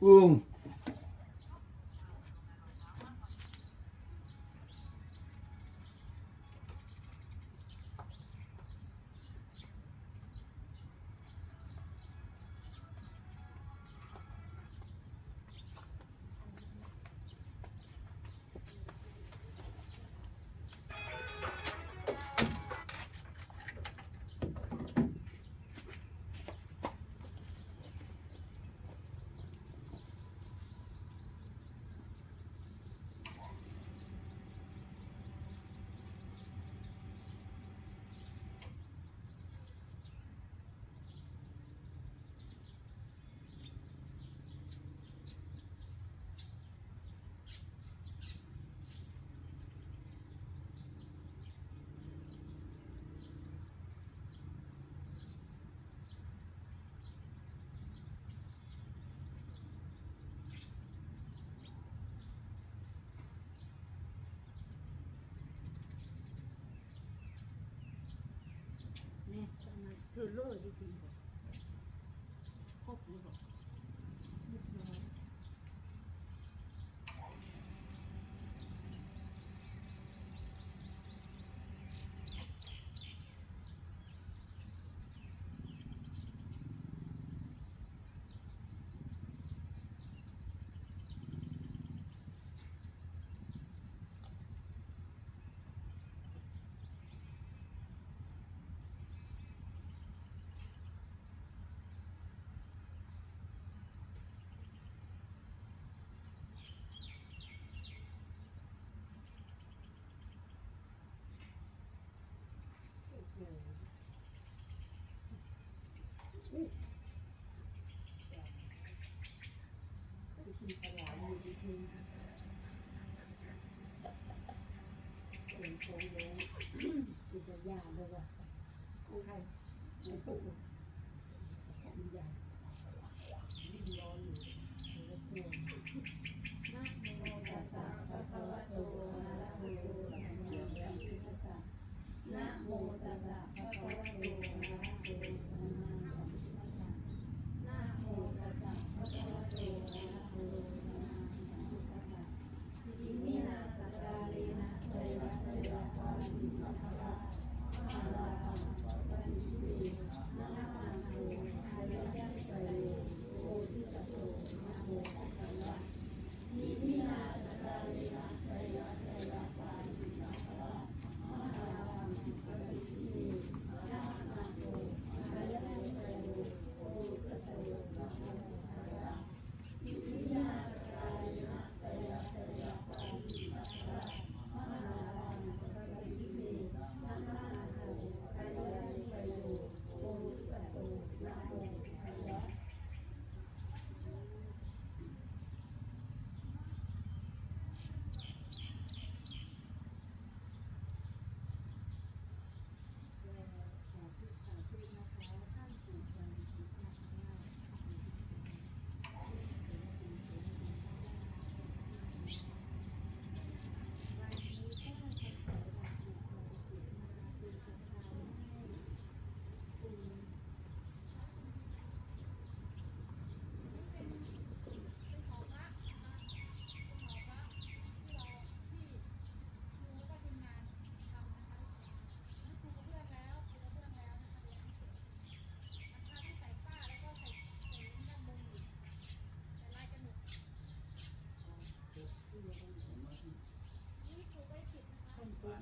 嗯就扔了，就可以。 เป็นโค้งโค้งคือจะยากเว่ะใครไม่ป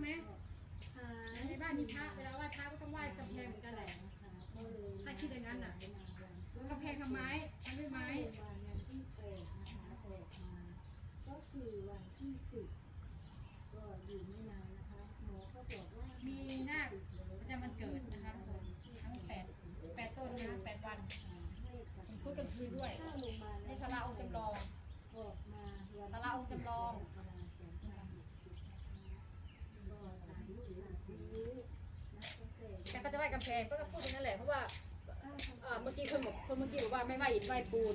ไหมในบ้านมีพระเวลาไหว้พระก็ต้องไหว้กำแพงเหมือนกันแหละถ้าคิดอย่างนั้นน่ะกำแพงทำไม้ทำด้วยไม้ แต่เขาะก็พูดอย่างนั้นแหละเพราะว่าเอ่อเมื่อกี้คนบอกคนเมื่อกี้บอกว่าไม่ไหวอิฐไหวปูน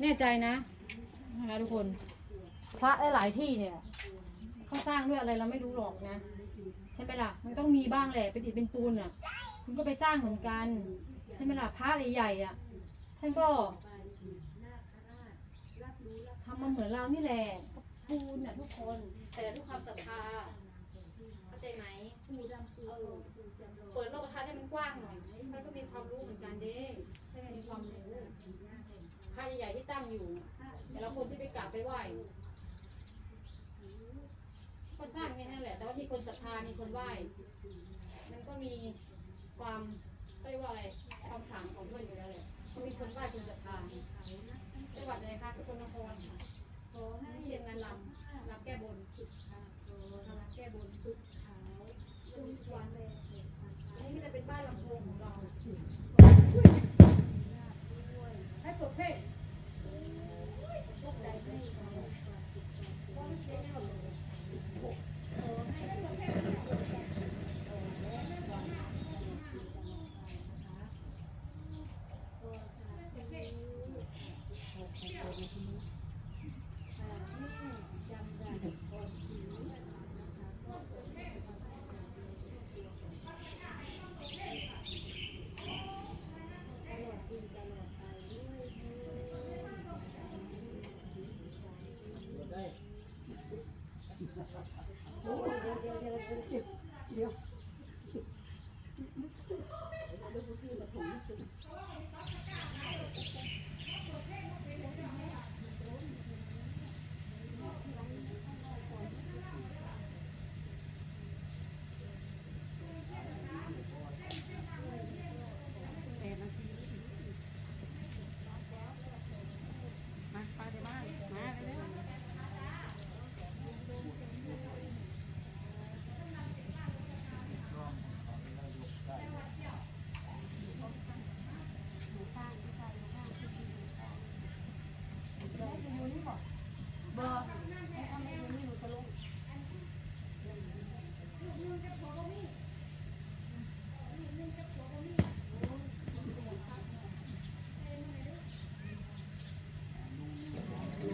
แน่ใจนะนะคะทุกคน พระหลายๆที่เนี่ยเขาสร้างด้วยอะไรเราไม่รู้หรอกนะใช่ไหมล่ะมันต้องมีบ้างแหละเป็นอิฐเป็นปูนอะคุณก็ไปสร้างเหมือนกันใช่ไหมล่ะพระใหญ่ๆอะท่านก็นาคราชรับรู้รับทำมาเหมือนเรานี่แหละปูนอะทุกคนแต่ด้วยความศรัทธาเข้าใจไหมปูดำปูโตปู เปิดโลกทัศน์ให้มันกว้างหน่อยมันก็มีความรู้เหมือนกันเด้ใช่ไหมมีความรู้พระใหญ่ๆที่ตั้งอยู่ แต่ละคนที่ไปกราบไปไหว้ก็สร้างแค่นั้นแหละ แต่ว่ามีคนศรัทธามีคนไหว้ มันก็มีความเรียกว่าอะไรความขลังของมันอยู่แล้วแหละก็มีคนไหว้คนศรัทธาจังหวัดอะไรคะสกลนครขอให้เรียนงานลำลำแก้บนสุดขาโตลำแก้บน สุดขาวทุกวันเลย อันนี้ก็จะเป็นบ้านลำโพงของเรา ให้ปลุกเพลงปลุกใจให้ จำได้ก่อนสีตลอดปีตลอดไปด้วย มาไปในบ้านมาเร็ว เบอร์ให้ทำให้ดูนี่หนูจะลง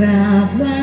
ราบไหว้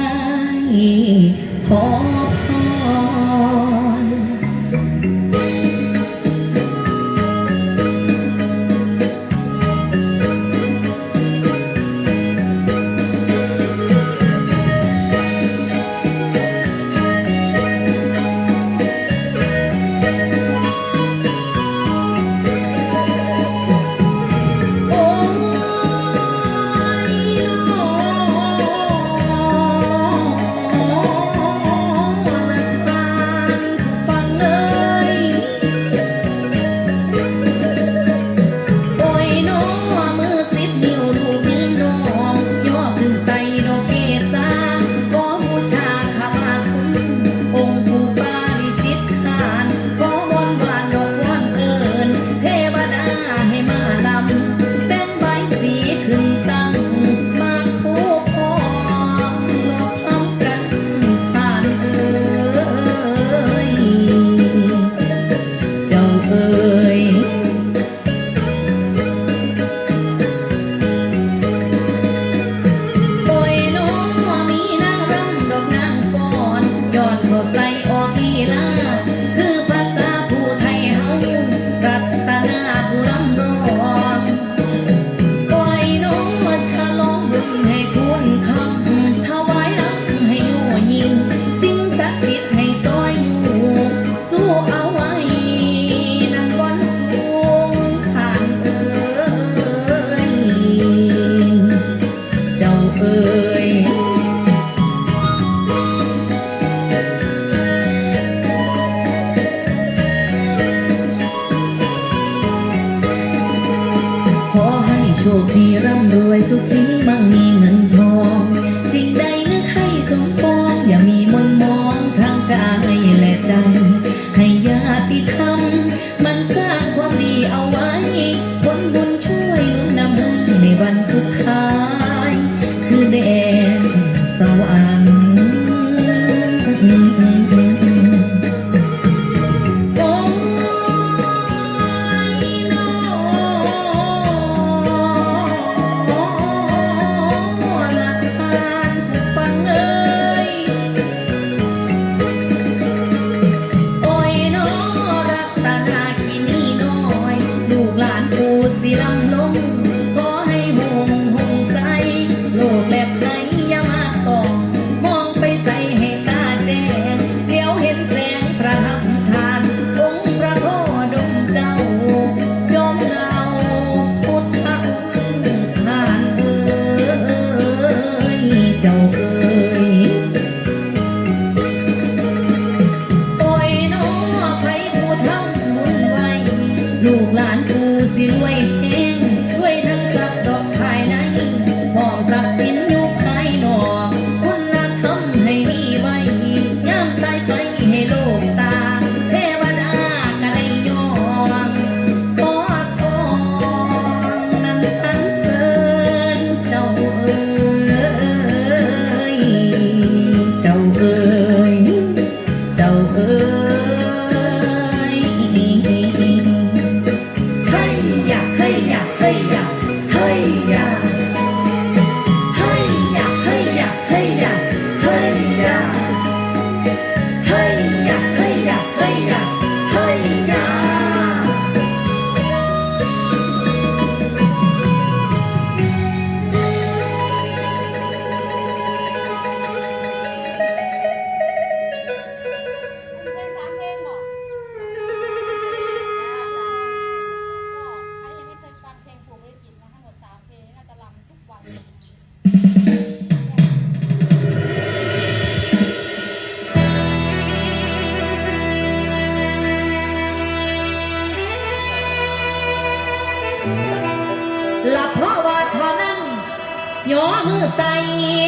ย่อมือใส่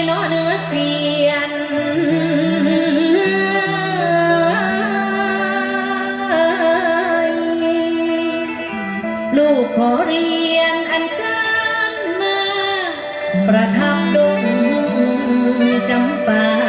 นอเนื้อเสียนลูกขอเรียนอันเชิญมา ประทับดงจำปา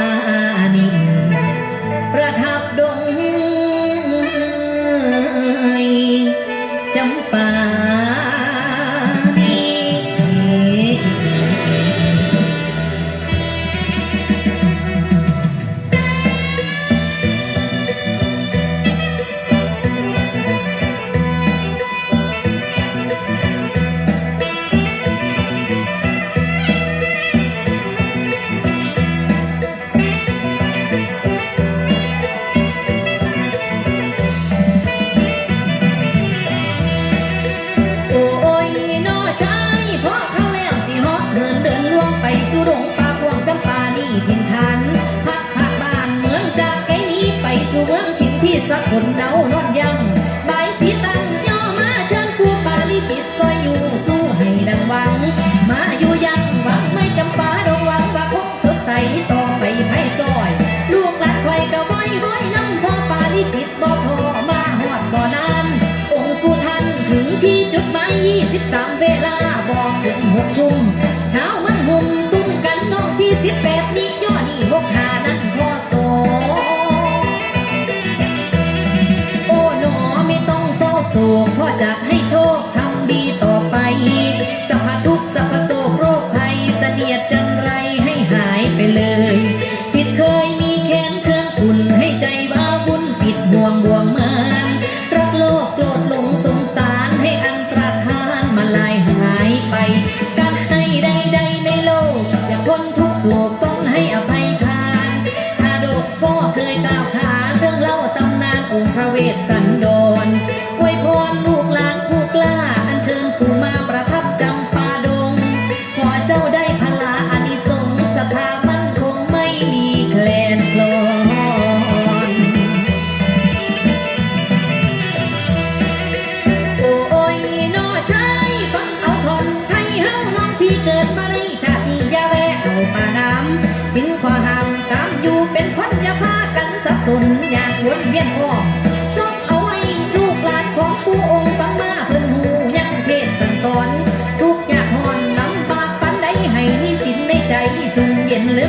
คิดตามเวลา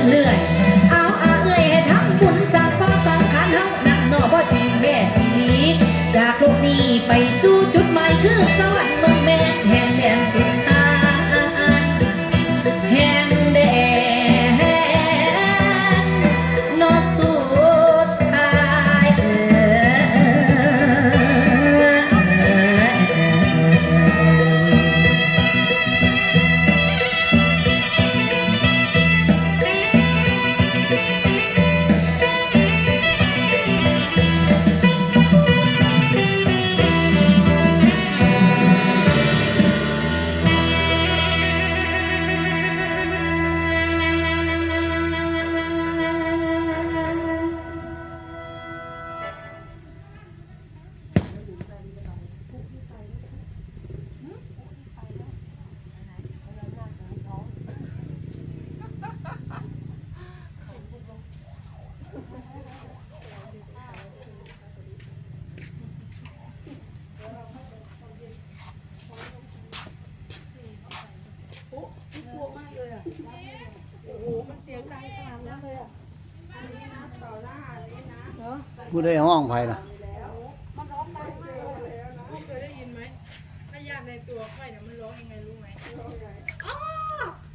เรื่อยๆ 不得忘怀了。